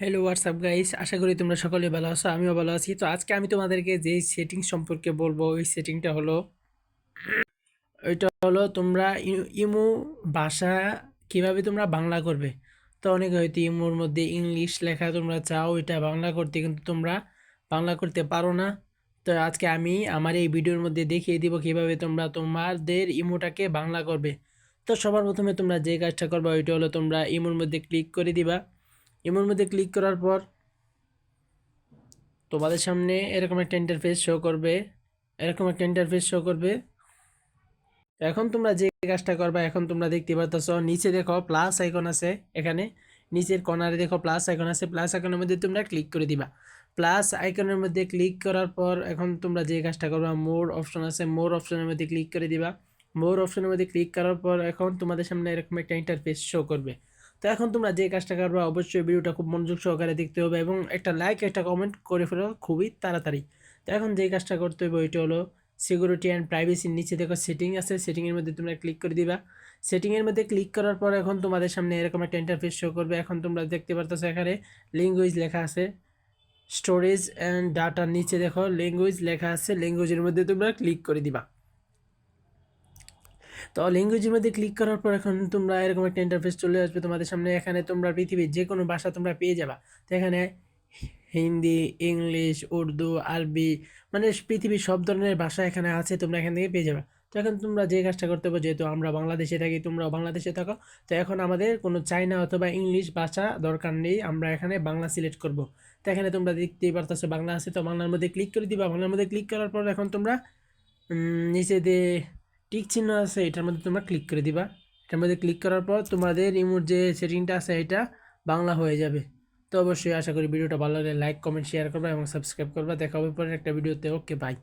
Hello WhatsApp guys আশা করি তোমরা সকলে ভালো আছো, আমিও ভালো আছি। তো আজকে আমি তোমাদেরকে যে সেটিং সম্পর্কে বলব, ওই সেটিংটা হলো, ওইটা হলো তোমরা ইমো ভাষা কীভাবে তোমরা বাংলা করবে। তো অনেকে হয়তো ইমোর মধ্যে ইংলিশ লেখা তোমরা চাও এটা বাংলা করতে, কিন্তু তোমরা বাংলা করতে পারো না। তো আজকে আমি আমার এই ভিডিওর মধ্যে দেখিয়ে দিব কীভাবে তোমরা তোমাদের ইমোটাকে বাংলা করবে। তো সবার প্রথমে তোমরা যে কাজটা করবে, ওইটা হলো তোমরা ইমোর মধ্যে ক্লিক করে দিবা। ইমোর মধ্যে ক্লিক করার পর তোমাদের সামনে এরকম একটা ইন্টারফেস শো করবে, এরকম একটা ইন্টারফেস শো করবে। এখন তোমরা যে কাজটা করবা, এখন তোমরা দেখতে পারতেছ, নিচে দেখো প্লাস আইকন আছে এখানে, নিচের কর্নারে দেখো প্লাস আইকন আছে প্লাস আইকনের মধ্যে তোমরা ক্লিক করে দিবা। প্লাস আইকনের মধ্যে ক্লিক করার পর এখন তোমরা যে কাজটা করবা মোর অপশন আছে মোর অপশনের মধ্যে ক্লিক করে দিবা। মোর অপশনের মধ্যে ক্লিক করার পর এখন তোমাদের সামনে এরকম একটা ইন্টারফেস শো করবে। তো এখন তোমরা যে কাজটা করবা, অবশ্যই ভিডিওটা খুব মনোযোগ সহকারে দেখতে হবে এবং একটা লাইক একটা কমেন্ট করে ফেলো খুবই তাড়াতাড়ি। তো এখন যে কাজটা করতে হবে ওইটা হলো সিকিউরিটি অ্যান্ড প্রাইভেসির নিচে দেখো সেটিং আছে সেটিংয়ের মধ্যে তোমরা ক্লিক করে দিবা। সেটিংয়ের মধ্যে ক্লিক করার পর এখন তোমাদের সামনে এরকম একটা ইন্টারফেস শো করবে। এখন তোমরা দেখতে পারতেছো এখানে ল্যাঙ্গুয়েজ লেখা আছে। স্টোরেজ অ্যান্ড ডাটার নিচে দেখো ল্যাঙ্গুয়েজ লেখা আছে ল্যাঙ্গুয়েজের মধ্যে তোমরা ক্লিক করে দিবা। তো ল্যাঙ্গুয়েজের মধ্যে ক্লিক করার পর এখন তোমরা এরকম একটা ইন্টারফেস চলে আসবে তোমাদের সামনে। এখানে তোমরা পৃথিবীর যে কোনো ভাষা তোমরা পেয়ে যাবা। তো এখানে হিন্দি, ইংলিশ, উর্দু, আরবি মানে পৃথিবীর সব ধরনের ভাষা এখানে আছে, তোমরা এখান থেকে পেয়ে যাবে। তো এখন তোমরা যে কাজটা করতে পারো, যেহেতু আমরা বাংলাদেশে থাকি, তোমরাও বাংলাদেশে থাকো। তো এখন আমাদের কোনো চাইনা অথবা ইংলিশ ভাষা দরকার নেই, আমরা এখানে বাংলা সিলেক্ট করব। তো এখানে তোমরা দেখতেই পারতেছো বাংলা আছে, তো বাংলার মধ্যে ক্লিক করে দিবা। বাংলার মধ্যে ক্লিক করার পর এখন তোমরা নিচে দিয়ে টিক চিহ্ন আছে, এটার মধ্যে তোমরা ক্লিক করে দিবা। এটার মধ্যে ক্লিক করার পর তোমাদের ইমোর যে সেটিংটা আছে, এটা বাংলা হয়ে যাবে। তো অবশ্যই আশা করি ভিডিওটা ভালো লাগলে লাইক কমেন্ট শেয়ার করবা এবং সাবস্ক্রাইব করবা। দেখা হবে পরে একটা ভিডিওতে ওকে বাই